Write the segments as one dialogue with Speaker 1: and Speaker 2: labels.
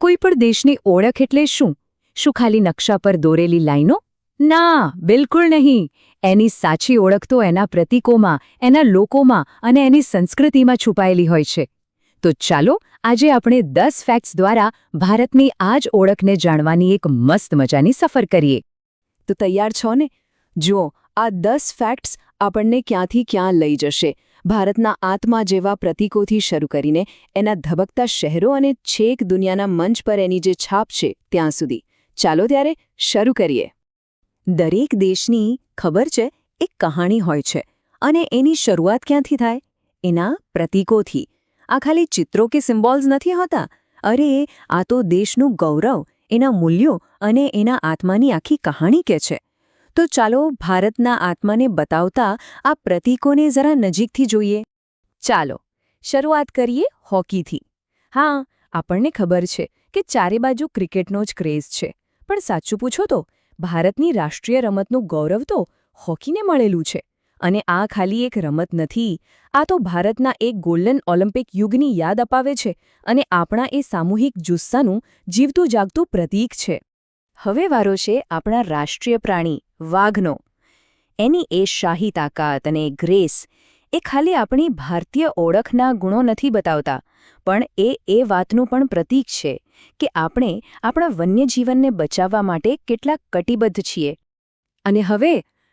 Speaker 1: કોઈ પણ દેશની ઓળખ એટલે શું? શું ખાલી નકશા પર દોરેલી લાઈનો? ના, બિલકુલ નહીં. એની સાચી ઓળખ તો એના પ્રતીકોમાં, એના લોકોમાં અને એની સંસ્કૃતિમાં છુપાયેલી હોય છે. તો ચાલો, આજે આપણે દસ ફેક્ટ્સ દ્વારા ભારતની આ જ ઓળખને જાણવાની એક મસ્ત મજાની સફર કરીએ.
Speaker 2: તો તૈયાર છો ને? જુઓ, આ દસ ફેક્ટ્સ આપણને ક્યાંથી ક્યાં લઈ જશે? ભારતના આત્મા જેવા પ્રતીકોથી શરૂ કરીને એના ધબકતા શહેરો અને છેક દુનિયાના મંચ પર એની જે છાપ છે ત્યાં સુધી. ચાલો ત્યારે શરૂ કરીએ. દરેક દેશની ખબર છે, એક કહાણી હોય છે અને એની શરૂઆત ક્યાંથી થાય? એના પ્રતીકોથી. આ ખાલી ચિત્રો કે સિમ્બોલ્સ નથી હોતા? અરે, આ તો દેશનું ગૌરવ, એના મૂલ્યો અને એના આત્માની આખી કહાણી કે છે. તો ચાલો ભારતના આત્માને બતાવતા આ પ્રતીકોને જરા નજીકથી જોઈએ. ચાલો, શરૂઆત કરીએ હોકીથી. હા, આપણને ખબર છે કે ચારે બાજુ ક્રિકેટનો જ ક્રેઝ છે. પણ સાચું પૂછો તો, ભારતની રાષ્ટ્રીય રમતનું ગૌરવ તો હોકીને મળેલું છે. અને આ ખાલી એક રમત નથી, આ તો ભારતના એક ગોલ્ડન ઓલિમ્પિક યુગની યાદ અપાવે છે અને આપણા એ સામૂહિક જુસ્સાનું જીવતું જાગતું પ્રતીક છે. હવે વારો છે આપણા રાષ્ટ્રીય પ્રાણી. વાઘનો. એની એ શાહી તાકાત અને ગ્રેસ એ ખાલી આપણી ભારતીય ઓળખના ગુણો નથી બતાવતા, પણ એ એ વાતનું પણ પ્રતીક છે કે આપણે આપણા વન્યજીવનને બચાવવા માટે કેટલા કટિબદ્ધ છીએ. અને હવે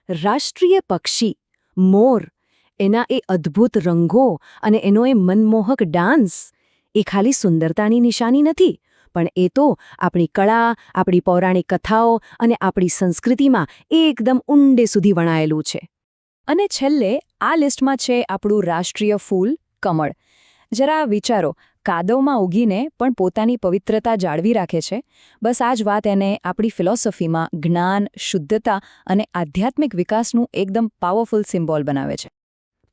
Speaker 2: રાષ્ટ્રીય પક્ષી, મોર, એના એ અદ્ભુત રંગો અને એનો એ મનમોહક ડાન્સ એ ખાલી સુંદરતાની નિશાની નથી પણ એ તો આપણી કળા, આપણી પૌરાણિક કથાઓ અને આપણી સંસ્કૃતિમાં એકદમ ઊંડે સુધી વણાયેલું છે. અને છેલ્લે આ લિસ્ટમાં છે આપણું રાષ્ટ્રીય ફૂલ, કમળ. જરા વિચારો, કાદવમાં ઉગીને પણ પોતાની પવિત્રતા જાળવી રાખે છે? બસ આ જ વાત એને આપણી ફિલોસોફીમાં જ્ઞાન, શુદ્ધતા અને આધ્યાત્મિક વિકાસનું એકદમ પાવરફુલ સિમ્બોલ બનાવે છે.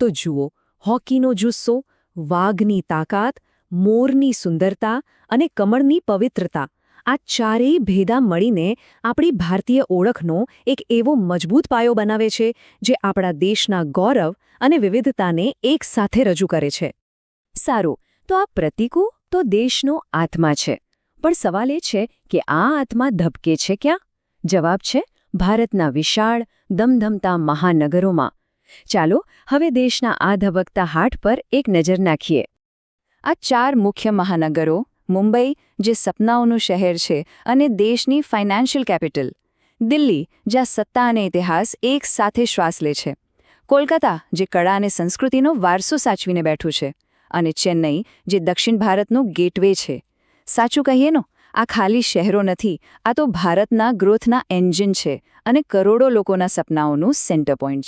Speaker 2: તો જુઓ, હોકીનો જુસ્સો, વાઘની તાકાત, મોરની સુંદરતા અને કમળની પવિત્રતા. આ ચારેય ભેદા મળીને આપણી ભારતીય ઓળખનો એક એવો મજબૂત પાયો બનાવે છે, જે આપણા દેશના ગૌરવ અને વિવિધતાને એકસાથે રજૂ કરે છે. સારું, તો આ પ્રતિકો તો દેશનો આત્મા છે. પણ સવાલ એ છે કે આ આત્મા ધબકે છે ક્યાં? જવાબ છે, ભારતના વિશાળ દમધમતા મહાનગરોમાં. ચાલો, હવે દેશના આ ધબકતા હાટ પર એક નજર નાખીએ. આ ચાર મુખ્ય મહાનગરો મુંબઈ, જે સપનાઓનું શહેર છે, અને દેશની ફાઇનાન્શિયલ કેપિટલ. દિલ્હી, જ્યાં સત્તા અને ઇતિહાસ એક સાથે શ્વાસ લે છે. કોલકાતા, જે કળા અને સંસ્કૃતિનો વારસો સાચવીને બેઠું છે. અને ચેન્નઈ, જે દક્ષિણ ભારતનું ગેટવે છે. સાચું કહીએ નો, આ ખાલી શહેરો નથી, આ તો ભારતના ગ્રોથના એન્જિન છે અને કરોડો લોકોના સપનાઓનું સેન્ટર પોઈન્ટ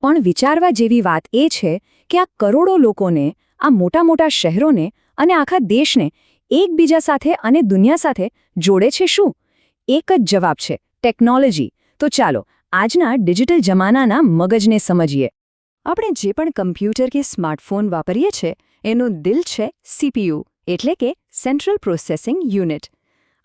Speaker 2: પણ વિચારવા જેવી વાત એ છે કે આ કરોડો લોકોને, આ મોટા મોટા શહેરોને અને આખા દેશને એકબીજા સાથે અને દુનિયા સાથે જોડે છે શું? એક જ જવાબ છે, ટેકનોલોજી. તો ચાલો, આજના ડિજિટલ જમાનાના મગજને સમજીએ. આપણે જે પણ કમ્પ્યુટર કે સ્માર્ટફોન વાપરીએ છીએ એનું દિલ છે સીપીયુ, એટલે કે સેન્ટ્રલ પ્રોસેસિંગ યુનિટ.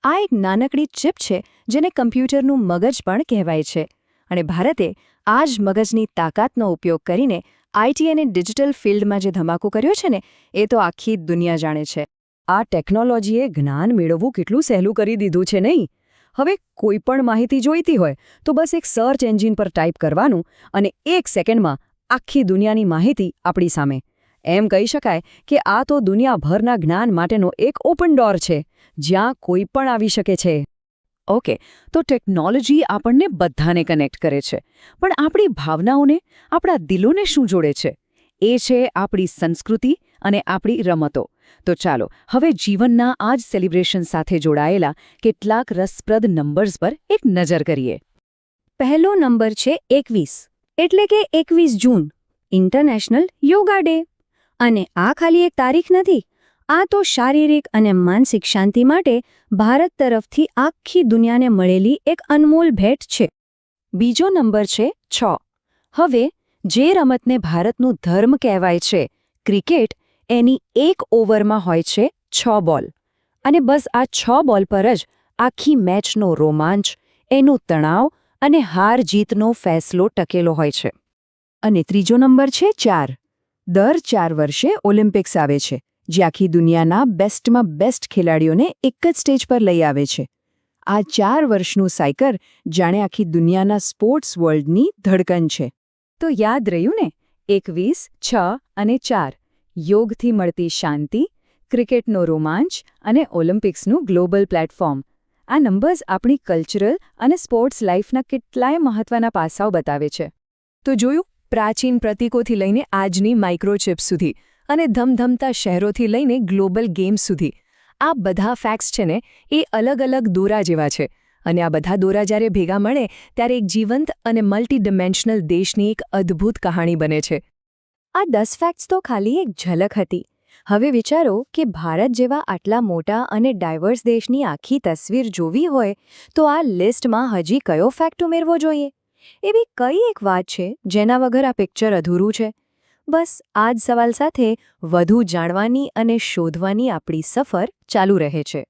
Speaker 2: આ એક નાનકડી ચિપ છે, જેને કમ્પ્યુટરનું મગજ પણ કહેવાય છે. અને ભારતે આ જ મગજની તાકાતનો ઉપયોગ કરીને આઈટી અને ડિજિટલ ફિલ્ડમાં જે ધમાકો કર્યો છે ને, એ તો આખી દુનિયા જાણે છે. આ ટેકનોલોજીએ જ્ઞાન મેળવવું કેટલું સહેલું કરી દીધું છે નહીં? હવે કોઈ પણ માહિતી જોઈતી હોય તો બસ એક સર્ચ એન્જિન પર ટાઈપ કરવાનું અને એક સેકન્ડમાં આખી દુનિયાની માહિતી આપણી સામે. એમ કહી શકાય કે આ તો દુનિયાભરના જ્ઞાન માટેનો એક ઓપન ડોર છે, જ્યાં કોઈ પણ આવી શકે છે. ઓકે, તો ટેકનોલોજી આપણને બધાને કનેક્ટ કરે છે, પણ આપણી ભાવનાઓને, આપણા દિલોને શું જોડે છે? એ છે આપણી સંસ્કૃતિ અને આપણી રમતો. તો ચાલો, હવે જીવનના આ જ સેલિબ્રેશન સાથે જોડાયેલા કેટલાક રસપ્રદ નંબર્સ પર એક નજર કરીએ. પહેલો નંબર છે એકવીસ, એટલે કે એકવીસ જૂન ઇન્ટરનેશનલ યોગા ડે અને આ ખાલી એક તારીખ નથી, આ તો શારીરિક અને માનસિક શાંતિ માટે ભારત તરફથી આખી દુનિયાને મળેલી એક અનમોલ ભેટ છે. બીજો નંબર છે છ, હવે જે રમતને ભારતનું ધર્મ કહેવાય છે, ક્રિકેટ એની એક ઓવરમાં હોય છે છ બોલ. અને બસ આ છ બોલ પર જ આખી મેચનો રોમાંચ, એનું તણાવ અને હાર જીતનો ફેસલો ટકેલો હોય છે. અને ત્રીજો નંબર છે ચાર. દર ચાર વર્ષે ઓલિમ્પિક્સ આવે છે,
Speaker 1: જે આખી દુનિયાના બેસ્ટમાં બેસ્ટ ખેલાડીઓને એક જ સ્ટેજ પર લઈ આવે છે. આ ચાર વર્ષનું સાયકર જાણે આખી દુનિયાના સ્પોર્ટ્સ વર્લ્ડની ધડકન છે.
Speaker 2: તો યાદ રહ્યું ને? એકવીસ, છ અને ચાર. યોગથી મળતી શાંતિ, ક્રિકેટનો રોમાંચ અને ઓલિમ્પિક્સનું ગ્લોબલ પ્લેટફોર્મ. આ નંબર્સ આપણી કલ્ચરલ અને સ્પોર્ટ્સ લાઈફના કેટલાય મહત્વના પાસાઓ બતાવે છે. તો જોયું, પ્રાચીન પ્રતીકોથી લઈને આજની માઇક્રોચિપ્સ સુધી અને ધમધમતા શહેરોથી લઈને ગ્લોબલ ગેમ્સ સુધી. આ બધા ફેક્ટ્સ છે ને, એ અલગ અલગ દોરા જેવા છે. અને આ બધા દોરા જ્યારે ભેગા મળે, ત્યારે એક જીવંત અને મલ્ટી ડિમેન્શનલ દેશની એક અદ્ભુત કહાણી બને છે.
Speaker 3: આ દસ ફેક્ટ્સ તો ખાલી એક ઝલક હતી. હવે વિચારો કે ભારત જેવા આટલા મોટા અને ડાયવર્સ દેશની આખી તસવીર જોવી હોય, તો આ લિસ્ટમાં હજી કયો ફેક્ટ ઉમેરવો જોઈએ? એવી કઈ એક વાત છે જેના વગર આ પિક્ચર અધૂરું છે? બસ, આ જ સવાલ સાથે વધુ જાણવાની અને શોધવાની આપણી સફર ચાલુ રહે છે.